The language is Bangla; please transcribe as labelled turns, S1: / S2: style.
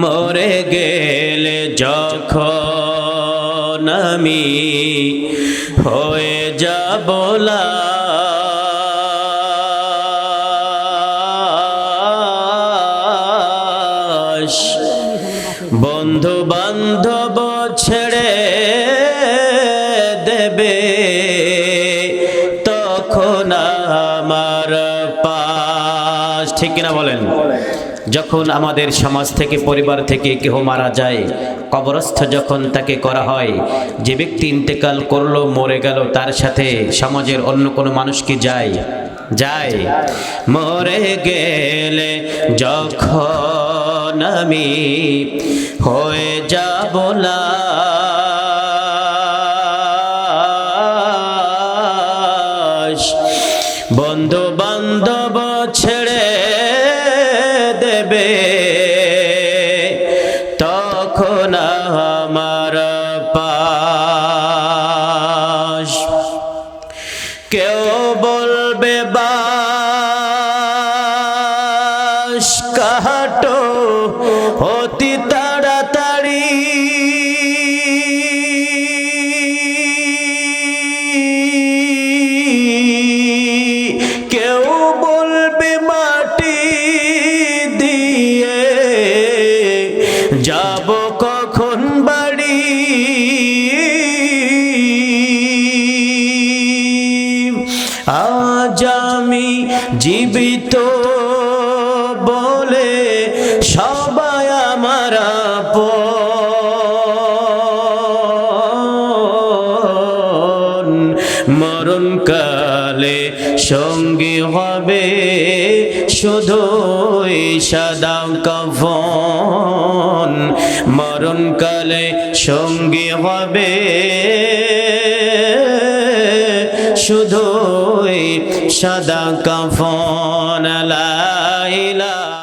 S1: মরে গেলে যখন আমি হয়ে যাব বন্ধু বান্ধব ছেড়ে দেবে, তখন আমার পাশ। ঠিক কিনা বলেন? যখন আমাদের সমাজ থেকে, পরিবার থেকে কেহ মারা যায়, কবরস্থ যখন তাকে করা হয়, যে ব্যক্তি ইন্তেকাল করল, মরে গেল, তার সাথে সমাজের অন্য কোনো মানুষ কি যায়? যায়। মরে গেলে যখন আমি হয়ে যাব লাশ বন্ধু বান্ধব ছেড়ে দেবে। তখন আমার পাশ। কেউ বলবে বাস কাহাটো অতি আজ আমি জীবিত বলে সবাই আমার আপন। মরণ কালে হবে শুধুই সাদা কফন। মরণ কালে সঙ্গী হবে শুধুই সাদা কাফন লাইলা